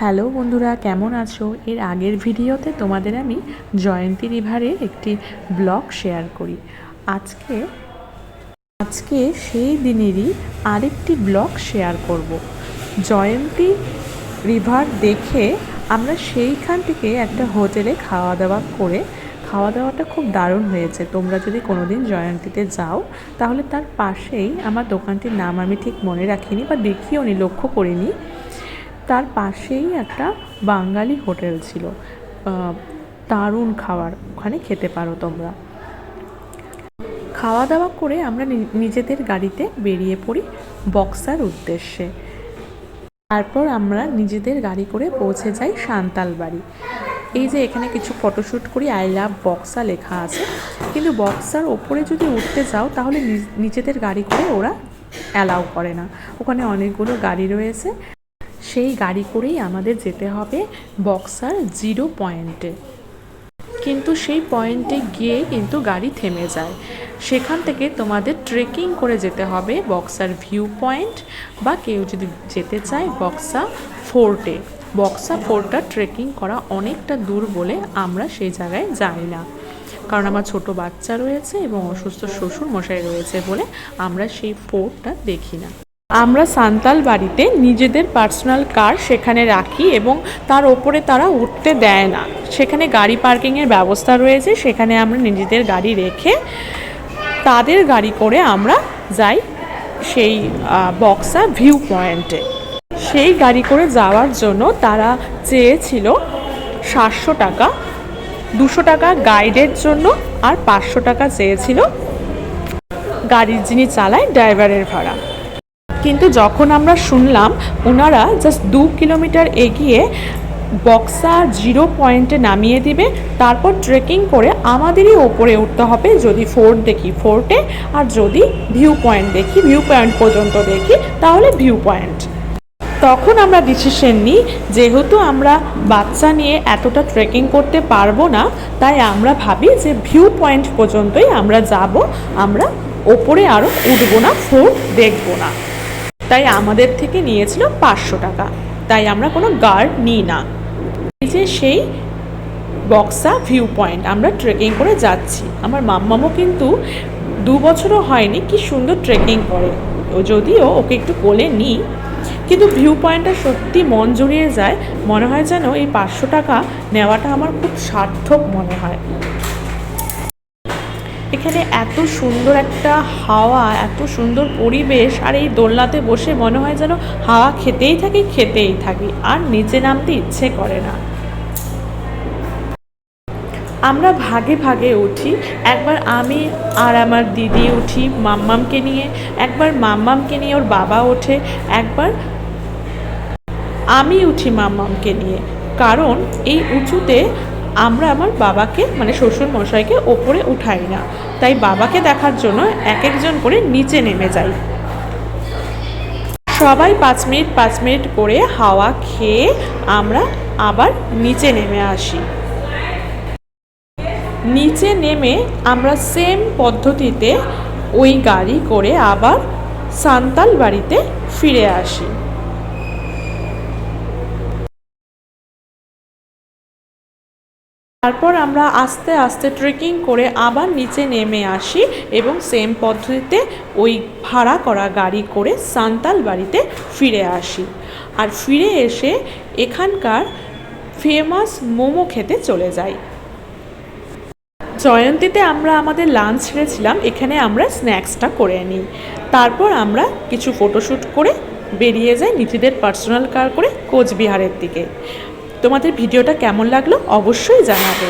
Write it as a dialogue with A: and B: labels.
A: Hello বন্ধুরা, কেমন আছো? এর আগের ভিডিওতে তোমাদের আমি জয়ন্তী রিভারের একটি ব্লগ শেয়ার করি। আজকে আজকে সেই দিনেরই আরেকটি ব্লগ শেয়ার করব। জয়ন্তী রিভার দেখে আমরা সেইখান থেকে একটা হোটেলে খাওয়া দাওয়া করে খাওয়া দাওয়াটা খুব দারুণ হয়েছে। তোমরা যদি কোনোদিন জয়ন্তীতে যাও, তাহলে তার পাশেই আমার দোকানটির নাম আমি ঠিক মনে রাখিনি বা দেখিও নি লক্ষ্য করিনি। তার পাশেই একটা বাঙালি হোটেল ছিল। দারুণ খাবার। ওখানে খেতে পারো তোমরা। খাওয়া দাওয়া করে আমরা নিজেদের গাড়িতে বেরিয়ে পড়ি বক্সার উদ্দেশ্যে। তারপর আমরা নিজেদের গাড়ি করে পৌঁছে যাই সান্তাল বাড়ি। এই যে এখানে কিছু ফটোশ্যুট করি, আই লাভ বক্সা লেখা আছে। কিন্তু বক্সার ওপরে যদি উঠতে যাও, তাহলে নিজ- নিজেদের গাড়ি করে ওরা অ্যালাউ করে না। ওখানে অনেকগুলো গাড়ি রয়েছে। সেই গাড়ি করেই আমাদের যেতে হবে বক্সার জিরো পয়েন্টে। কিন্তু সেই পয়েন্টে গিয়ে কিন্তু গাড়ি থেমে যায়। সেখান থেকে তোমাদের ট্রেকিং করে যেতে হবে বক্সার ভিউ পয়েন্ট বা কেউ যদি যেতে চায় বক্সা ফোর্টে বক্সা ফোর্টটা ট্রেকিং করা অনেকটা দূর বলে আমরা সেই জায়গায় যাই না। কারণ আমার ছোট বাচ্চা রয়েছে এবং অসুস্থ শ্বশুর মশাই রয়েছে বলে আমরা সেই ফোর্টটা দেখি না। আমরা সান্তাল বাড়িতে নিজেদের পার্সোনাল কার সেখানে রাখি এবং তার ওপরে তারা উঠতে দেয় না। সেখানে গাড়ি পার্কিংয়ের ব্যবস্থা রয়েছে, সেখানে আমরা নিজেদের গাড়ি রেখে তাদের গাড়ি করে আমরা যাই সেই বক্সা ভিউ পয়েন্টে। সেই গাড়ি করে যাওয়ার জন্য তারা চেয়েছিল সাতশো টাকা, দুশো টাকা গাইডের জন্য আর পাঁচশো টাকা চেয়েছিল গাড়ির যিনি চালায় ড্রাইভারের ভাড়া। কিন্তু যখন আমরা শুনলাম ওনারা জাস্ট দু কিলোমিটার এগিয়ে বক্সা জিরো পয়েন্টে নামিয়ে দিবে, তারপর ট্রেকিং করে আমাদেরই ওপরে উঠতে হবে যদি ফোর্ট দেখি ফোর্টে, আর যদি ভিউ পয়েন্ট দেখি, ভিউ পয়েন্ট পর্যন্ত দেখি, তাহলে ভিউ পয়েন্ট। তখন আমরা ডিসিশন নিই, যেহেতু আমরা বাচ্চা নিয়ে এতটা ট্রেকিং করতে পারব না, তাই আমরা ভাবি যে ভিউ পয়েন্ট পর্যন্তই আমরা যাব, আমরা ওপরে আরও উঠবো না ফোর্ট দেখব না। তাই আমাদের থেকে নিয়েছিল পাঁচশো টাকা। তাই আমরা কোনো গার্ড নিই না। এই যে সেই বক্সা ভিউ পয়েন্ট আমরা ট্রেকিং করে যাচ্ছি। আমার মাম্মামও কিন্তু দু বছরও হয়নি, কি সুন্দর ট্রেকিং করে। ও যদিও ওকে একটু কোলে নিই, কিন্তু ভিউ পয়েন্টটা সত্যি মন জড়িয়ে যায়। মনে হয় যেন এই পাঁচশো টাকা নেওয়াটা আমার খুব সার্থক মনে হয়। এখানে এত সুন্দর একটা হাওয়া, এত সুন্দর পরিবেশ, আর এই দোলনাতে বসে মনে হয় যেন হাওয়া খেতেই থাকি খেতেই থাকি, আর নিচে নামতে ইচ্ছে করে না। আমরা ভাগে ভাগে উঠি, একবার আমি আর আমার দিদি উঠি মাম্মামকে নিয়ে, একবার মাম্মামকে নিয়ে ওর বাবা ওঠে, একবার আমি উঠি মাম্মামকে নিয়ে, কারণ এই উঁচুতে আমরা আমার বাবাকে মানে শ্বশুর মশাইকে ওপরে উঠাই না। তাই বাবাকে দেখার জন্য এক একজন করে নিচে নেমে যাই। সবাই পাঁচ মিনিট পাঁচ মিনিট করে হাওয়া খেয়ে আমরা আবার নিচে নেমে আসি। নিচে নেমে আমরা সেম পদ্ধতিতে ওই গাড়ি করে আবার সান্তাল বাড়িতে ফিরে আসি। তারপর আমরা আস্তে আস্তে ট্রেকিং করে আবার নিচে নেমে আসি এবং সেম পদ্ধতিতে ওই ভাড়া করা গাড়ি করে সান্তাল বাড়িতে ফিরে আসি। আর ফিরে এসে এখানকার ফেমাস মোমো খেতে চলে যাই। জয়ন্তীতে আমরা আমাদের লাঞ্চ সেরেছিলাম এখানে আমরা স্ন্যাক্সটা করে নিই। তারপর আমরা কিছু ফটোশ্যুট করে বেরিয়ে যাই নিজেদের পার্সোনাল কার করে কোচবিহারের দিকে। তোমাদের ভিডিওটা কেমন লাগল অবশ্যই জানাবে।